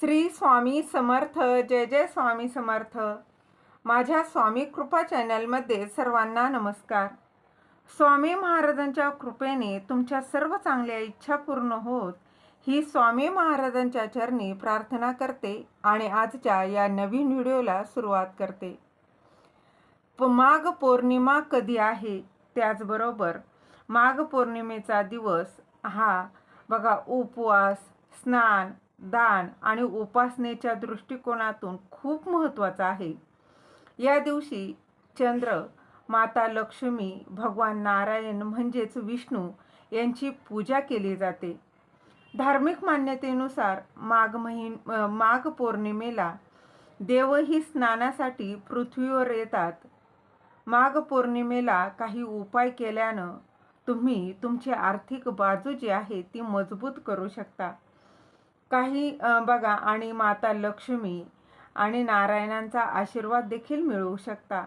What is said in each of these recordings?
श्री स्वामी समर्थ जय जय स्वामी समर्थ. माझ्या स्वामी कृपा चॅनलमध्ये सर्वांना नमस्कार. स्वामी महाराजांच्या कृपेने तुमच्या सर्व चांगल्या इच्छा पूर्ण होत ही स्वामी महाराजांच्या चरणी प्रार्थना करते आणि आजच्या या नवीन व्हिडिओला सुरुवात करते. प माघ पौर्णिमा कधी आहे? त्याचबरोबर माघ पौर्णिमेचा दिवस हा बघा उपवास स्नान दान आणि उपासनेच्या दृष्टिकोनातून खूप महत्त्वाचा आहे. या दिवशी चंद्र माता लक्ष्मी भगवान नारायण म्हणजेच विष्णू यांची पूजा केली जाते. धार्मिक मान्यतेनुसार माघ महिन माघ पौर्णिमेला देवही स्नानासाठी पृथ्वीवर येतात. माघ पौर्णिमेला काही उपाय केल्यानं तुम्ही तुमची आर्थिक बाजू जी आहे ती मजबूत करू शकता. काही बघा आणि माता लक्ष्मी आणि नारायणांचा आशीर्वाद देखील मिळवू शकता.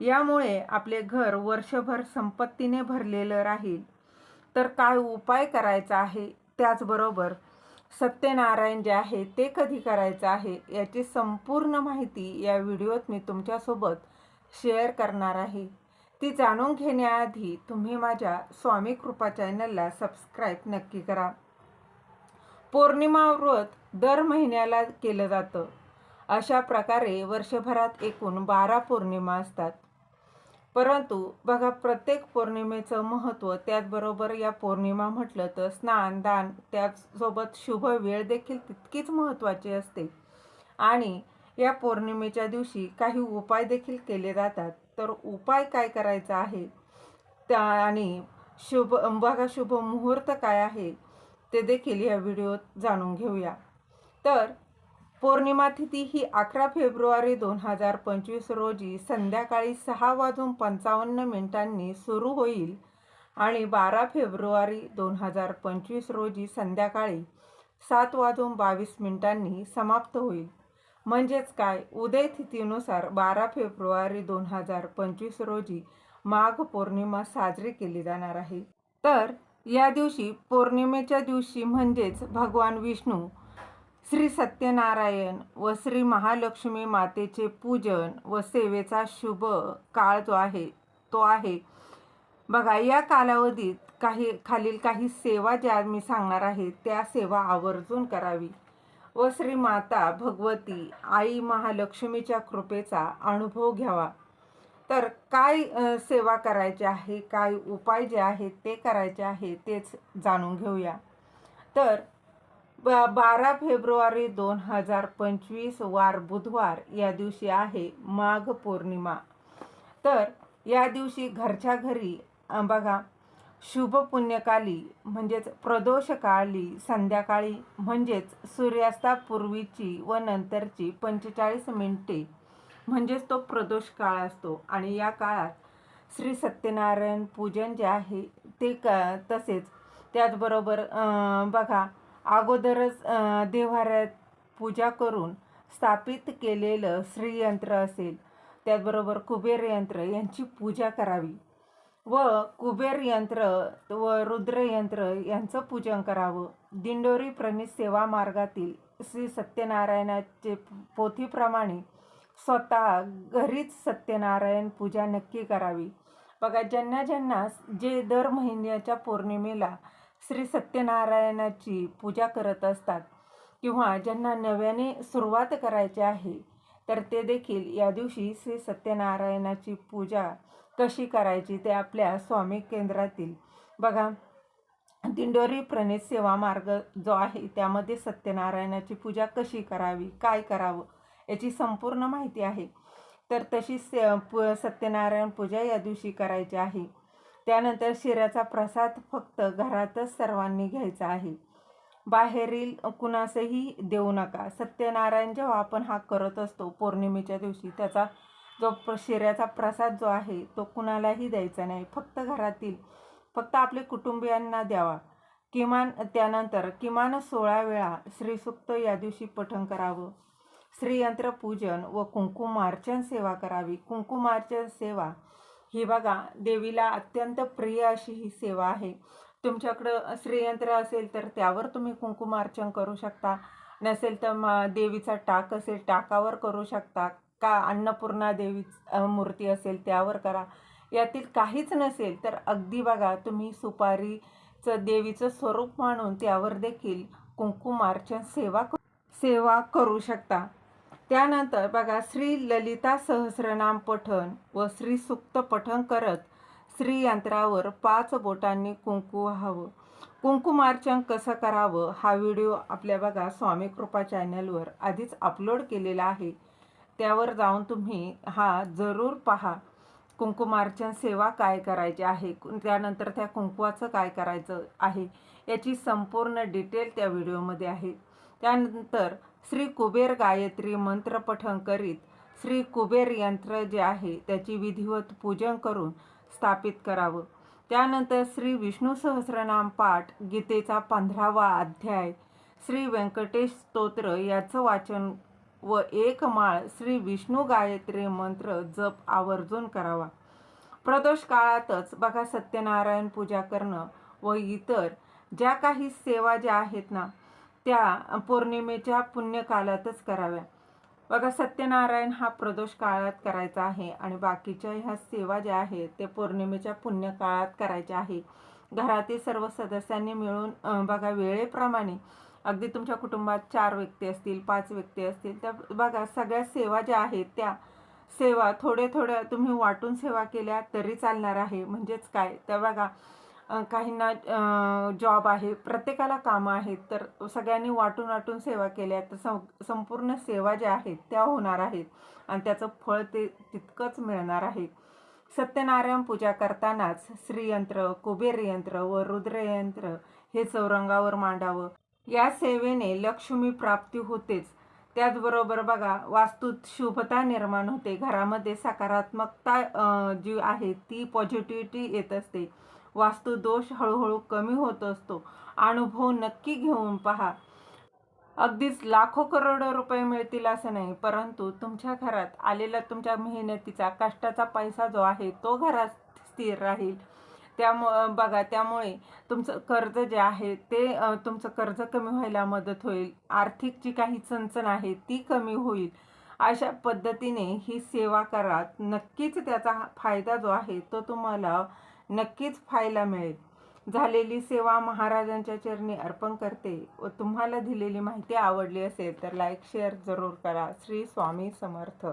यामुळे आपले घर वर्षभर संपत्तीने भरलेलं राहील. तर काय उपाय करायचा आहे? त्याचबरोबर सत्यनारायण जे आहे ते कधी करायचं आहे? याची संपूर्ण माहिती या व्हिडिओत मी तुमच्यासोबत शेअर करणार आहे. ती जाणून घेण्याआधी तुम्ही माझ्या स्वामी कृपा चॅनलला सबस्क्राईब नक्की करा. पौर्णिमा व्रत दर महिन्याला केलं जातं. अशा प्रकारे वर्षभरात एकूण बारा पौर्णिमा असतात. परंतु बघा प्रत्येक पौर्णिमेचं महत्त्व त्याचबरोबर या पौर्णिमा म्हटलं तर स्नान दान त्याचसोबत शुभ वेळ देखील तितकीच महत्त्वाची असते. आणि या पौर्णिमेच्या दिवशी काही उपाय देखील केले जातात. तर उपाय काय करायचा आहे? त्या आणि शुभ बघा शुभ मुहूर्त काय आहे? ते देखील या व्हिडिओत जाणून घेऊया. तर पौर्णिमा तिथी ही अकरा फेब्रुवारी दोन हजार पंचवीस रोजी संध्याकाळी सहा वाजून पंचावन्न मिनिटांनी सुरू होईल आणि बारा फेब्रुवारी दोन हजार पंचवीस रोजी संध्याकाळी सात वाजून बावीस मिनिटांनी समाप्त होईल. म्हणजेच काय? उदय तिथीनुसार बारा फेब्रुवारी दोन हजार पंचवीस रोजी माघ पौर्णिमा साजरी केली जाणार आहे. तर या दिवशी पौर्णिमेच्या दिवशी म्हणजेच भगवान विष्णू श्री सत्यनारायण व श्री महालक्ष्मी मातेचे पूजन व सेवेचा शुभ काळ जो आहे तो आहे. बघा या कालावधीत काही खालील काही सेवा ज्या मी सांगणार आहे त्या सेवा आवर्जून करावी. व श्री माता भगवती आई महालक्ष्मीच्या कृपेचा अनुभव घ्यावा. तर काय सेवा करायची आहे? काय उपाय जे आहेत ते करायचे आहे तेच जाणून घेऊया. तर ब बारा फेब्रुवारी दोन हजार पंचवीस वार बुधवार या दिवशी आहे माघ पौर्णिमा. तर या दिवशी घरच्या घरी बघा शुभ पुण्यकाली म्हणजेच प्रदोषकाली संध्याकाळी म्हणजेच सूर्यास्तापूर्वीची व नंतरची पंचेचाळीस मिनिटे म्हणजेच तो प्रदोष काळ असतो. आणि या काळात श्री सत्यनारायण पूजन जे आहे ते क तसेच त्याचबरोबर बघा अगोदरच देव्हाऱ्यात पूजा करून स्थापित केलेलं श्रीयंत्र असेल त्याचबरोबर कुबेर यंत्र यांची पूजा करावी. व कुबेर यंत्र व रुद्रयंत्र यांचं पूजन करावं. दिंडोरी प्रणित सेवा मार्गातील श्री सत्यनारायणाचे पोथीप्रमाणे स्वतः घरीच सत्यनारायण पूजा नक्की करावी. बघा ज्यांना ज्यांना जे दर महिन्याच्या पौर्णिमेला श्री सत्यनारायणाची पूजा करत असतात किंवा ज्यांना नव्याने सुरुवात करायची आहे तर ते देखील या दिवशी श्री सत्यनारायणाची पूजा कशी करायची ते आपल्या स्वामी केंद्रातील बघा दिंडोरी प्रणित सेवा मार्ग जो आहे त्यामध्ये सत्यनारायणाची पूजा कशी करावी काय करावं याची संपूर्ण माहिती आहे. तर तशी स सत्यनारायण पूजा या दिवशी करायची आहे. त्यानंतर शिऱ्याचा प्रसाद फक्त घरातच सर्वांनी घ्यायचा आहे. बाहेरील कुणासही देऊ नका. सत्यनारायण जेव्हा आपण हा करत असतो पौर्णिमेच्या दिवशी त्याचा जो प्र शिऱ्याचा प्रसाद जो आहे तो कुणालाही द्यायचा नाही. फक्त घरातील फक्त आपले कुटुंबियांना द्यावा. किमान त्यानंतर किमान सोळा वेळा श्रीसुक्त या दिवशी पठण करावं. श्रीयंत्र पूजन व कुंकुमार्चन सेवा करावी. कुंकुमार्चन सेवा ही बघा देवीला अत्यंत प्रिय अशी ही सेवा आहे. तुमच्याकडं श्रीयंत्र असेल तर त्यावर तुम्ही कुंकुमार्चन करू शकता. नसेल तर मग देवीचा टाक असेल टाकावर करू शकता. का अन्नपूर्णा देवी मूर्ती असेल त्यावर करा. यातील काहीच नसेल तर अगदी बघा तुम्ही सुपारीचं देवीचं स्वरूप मानून त्यावर देखील कुंकुमार्चन सेवा सेवा करू शकता. त्यानंतर बघा श्री ललिता सहस्रनाम पठण व श्री सुक्त पठण करत श्री यंत्रावर पाच बोटांनी कुंकू व्हावं कुंकुमार्चन कसं करावं हा व्हिडिओ आपल्या बघा स्वामी कृपा चॅनलवर आधीच अपलोड केलेला आहे. त्यावर जाऊन तुम्ही हा जरूर पहा कुंकुमार्चन सेवा काय करायची आहे त्यानंतर त्या कुंकुवाचं काय करायचं आहे याची संपूर्ण डिटेल त्या व्हिडिओमध्ये आहे. त्यानंतर श्री कुबेर गायत्री मंत्र पठण करीत श्री कुबेर यंत्र जे आहे त्याची विधिवत पूजन करून स्थापित करावं. त्यानंतर श्री विष्णू सहस्रनाम पाठ गीतेचा पंधरावा अध्याय श्री व्यंकटेश स्तोत्र याचं वाचन व एक माळ श्री विष्णू गायत्री मंत्र जप आवर्जून करावा. प्रदोष काळातच बघा सत्यनारायण पूजा करणं व इतर ज्या काही सेवा ज्या आहेत ना त्या पौर्णिमेच्या पुण्यकालातच कराव्या. बघा सत्यनारायण हा प्रदोष काळात करायचा आहे आणि बाकीच्या ह्या सेवा ज्या आहेत ते पौर्णिमेच्या पुण्यकाळात करायच्या आहे. घरातील सर्व सदस्यांनी मिळून बघा वेळेप्रमाणे अगदी तुमच्या कुटुंबात चार व्यक्ती असतील पाच व्यक्ती असतील त्या बघा सगळ्या सेवा ज्या आहेत त्या सेवा थोड्या थोड्या तुम्ही वाटून सेवा केल्या तरी चालणार आहे. म्हणजेच काय? तर बघा काहींना जॉब आहे प्रत्येकाला कामं आहेत तर सगळ्यांनी वाटून वाटून सेवा केल्या तर सं संपूर्ण सेवा ज्या आहेत त्या होणार आहेत. आणि त्याचं फळ ते तितकंच मिळणार आहे. सत्यनारायण पूजा करतानाच श्रीयंत्र कुबेर यंत्र व रुद्रयंत्र हे चौरंगावर मांडावं. या सेवेने लक्ष्मी प्राप्ती होतेच. त्याचबरोबर बघा वास्तूत शुभता निर्माण होते. घरामध्ये सकारात्मकता जी आहे ती पॉझिटिव्हिटी येत असते. वास्तू दोष हळूहळू कमी होत असतो. अनुभव नक्की घेऊन पहा. अगदीच लाखो करोडो रुपये मिळतील असं नाही परंतु तुमच्या घरात आलेला तुमच्या मेहनतीचा कष्टाचा पैसा जो आहे तो घरात स्थिर राहील. त्यामुळं बघा त्यामुळे तुमचं कर्ज जे आहे ते तुमचं कर्ज कमी व्हायला मदत होईल. आर्थिक जी काही चणचण आहे ती कमी होईल. अशा पद्धतीने ही सेवा करा. नक्कीच त्याचा फायदा जो आहे तो तुम्हाला नक्कीच फायला मिळेल. झालेली सेवा महाराजांच्या चरणी अर्पण करते व तुम्हाला दिलेली माहिती आवडली असेल तर लाईक शेअर जरूर करा. श्री स्वामी समर्थ.